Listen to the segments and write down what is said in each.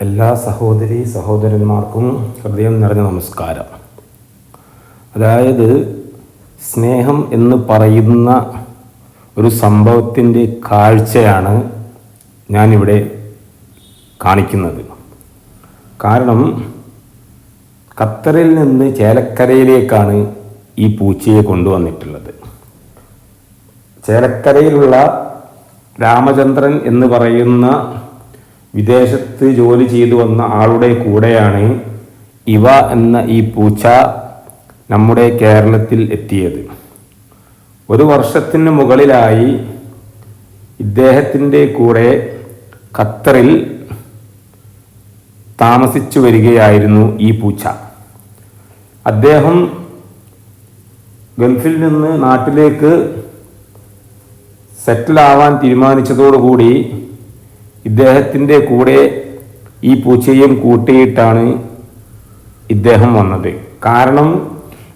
എല്ലാ സഹോദരി സഹോദരന്മാർക്കും ഹൃദയം നിറഞ്ഞ നമസ്കാരം. അതായത് സ്നേഹം എന്ന് പറയുന്ന ഒരു സംഭവത്തിന്റെ കാഴ്ചയാണ് ഞാനിവിടെ കാണിക്കുന്നത്. കാരണം ഖത്തറിൽ നിന്ന് ചേലക്കരയിലേക്കാണ് ഈ പൂച്ചയെ കൊണ്ടുവന്നിട്ടുള്ളത്. ചേലക്കരയിലുള്ള രാമചന്ദ്രൻ എന്ന് പറയുന്ന വിദേശത്ത് ജോലി ചെയ്തു വന്ന ആളുടെ കൂടെയാണ് ഇവ എന്ന ഈ പൂച്ച നമ്മുടെ കേരളത്തിൽ എത്തിയത്. ഒരു വർഷത്തിന് മുകളിലായി ഇദ്ദേഹത്തിന്റെ കൂടെ ഖത്തറിൽ താമസിച്ചു വരികയായിരുന്നു ഈ പൂച്ച. അദ്ദേഹം ഗൾഫിൽ നിന്ന് നാട്ടിലേക്ക് സെറ്റിൽ ആവാൻ തീരുമാനിച്ചതോടുകൂടി ഇദ്ദേഹത്തിന്റെ കൂടെ ഈ പൂച്ചയും കൂട്ടിയിട്ടാണ് ഇദ്ദേഹം വന്നത്. കാരണം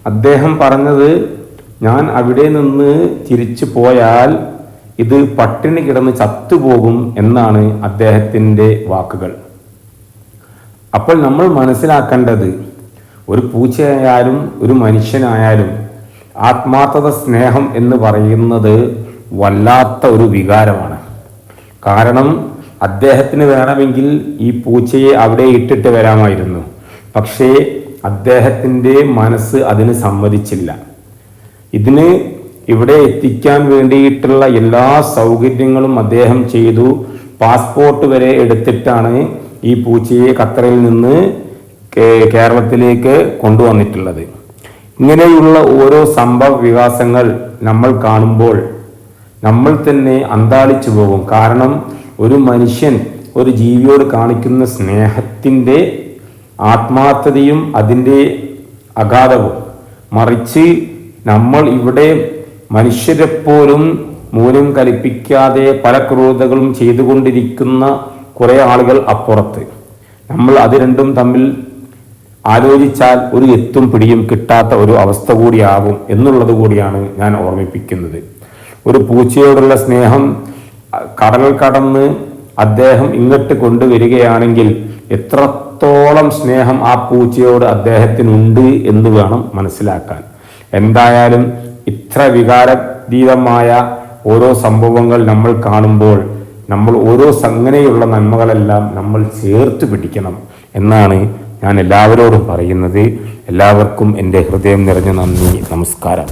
അദ്ദേഹം പറഞ്ഞത് ഞാൻ അവിടെ നിന്ന് തിരിച്ചു പോയാൽ ഇത് പട്ടിണി കിടന്ന് ചത്തുപോകും എന്നാണ് അദ്ദേഹത്തിന്റെ വാക്കുകൾ. അപ്പോൾ നമ്മൾ മനസ്സിലാക്കേണ്ടത് ഒരു പൂച്ചയായാലും ഒരു മനുഷ്യനായാലും ആത്മാർത്ഥത സ്നേഹം എന്ന് പറയുന്നത് വല്ലാത്ത ഒരു വികാരമാണ്. കാരണം അദ്ദേഹത്തിന് വേണമെങ്കിൽ ഈ പൂച്ചയെ അവിടെ ഇട്ടിട്ട് വരാമായിരുന്നു. പക്ഷേ അദ്ദേഹത്തിന്റെ മനസ്സ് അതിന് സമ്മതിച്ചില്ല. ഇതിന് ഇവിടെ എത്തിക്കാൻ വേണ്ടിയിട്ടുള്ള എല്ലാ സൗകര്യങ്ങളും അദ്ദേഹം ചെയ്തു. പാസ്പോർട്ട് വരെ എടുത്തിട്ടാണ് ഈ പൂച്ചയെ ഖത്തറിൽ നിന്ന് കേരളത്തിലേക്ക് കൊണ്ടുവന്നിട്ടുള്ളത്. ഇങ്ങനെയുള്ള ഓരോ സംഭവ വികാസങ്ങൾ നമ്മൾ കാണുമ്പോൾ നമ്മൾ തന്നെ അന്താളിച്ചു പോകും. കാരണം ഒരു മനുഷ്യൻ ഒരു ജീവിയോട് കാണിക്കുന്ന സ്നേഹത്തിന്റെ ആത്മാർത്ഥതയും അതിന്റെ അഗാധവും. മറിച്ച് നമ്മൾ ഇവിടെ മനുഷ്യരെപ്പോലും മൂലം കൽപ്പിക്കാതെ പല ക്രൂരതകളും ചെയ്തുകൊണ്ടിരിക്കുന്ന കുറേ ആളുകൾ അപ്പുറത്ത്. നമ്മൾ അത് രണ്ടും തമ്മിൽ ആലോചിച്ചാൽ ഒരു എത്തും പിടിയും കിട്ടാത്ത ഒരു അവസ്ഥ കൂടിയാകും എന്നുള്ളത് കൂടിയാണ് ഞാൻ ഓർമ്മിപ്പിക്കുന്നത്. ഒരു പൂച്ചയോടുള്ള സ്നേഹം കടൽ കടന്ന് അദ്ദേഹം ഇങ്ങോട്ട് കൊണ്ടുവരികയാണെങ്കിൽ എത്രത്തോളം സ്നേഹം ആ പൂച്ചയോട് അദ്ദേഹത്തിനുണ്ട് എന്ന് വേണം മനസ്സിലാക്കാൻ. എന്തായാലും ഇത്ര വികാരതീതമായ ഓരോ സംഭവങ്ങൾ നമ്മൾ കാണുമ്പോൾ നമ്മൾ ഓരോ അങ്ങനെയുള്ള നന്മകളെല്ലാം നമ്മൾ ചേർത്ത് പിടിക്കണം എന്നാണ് ഞാൻ എല്ലാവരോടും പറയുന്നത്. എല്ലാവർക്കും എന്റെ ഹൃദയം നിറഞ്ഞ നന്ദി. നമസ്കാരം.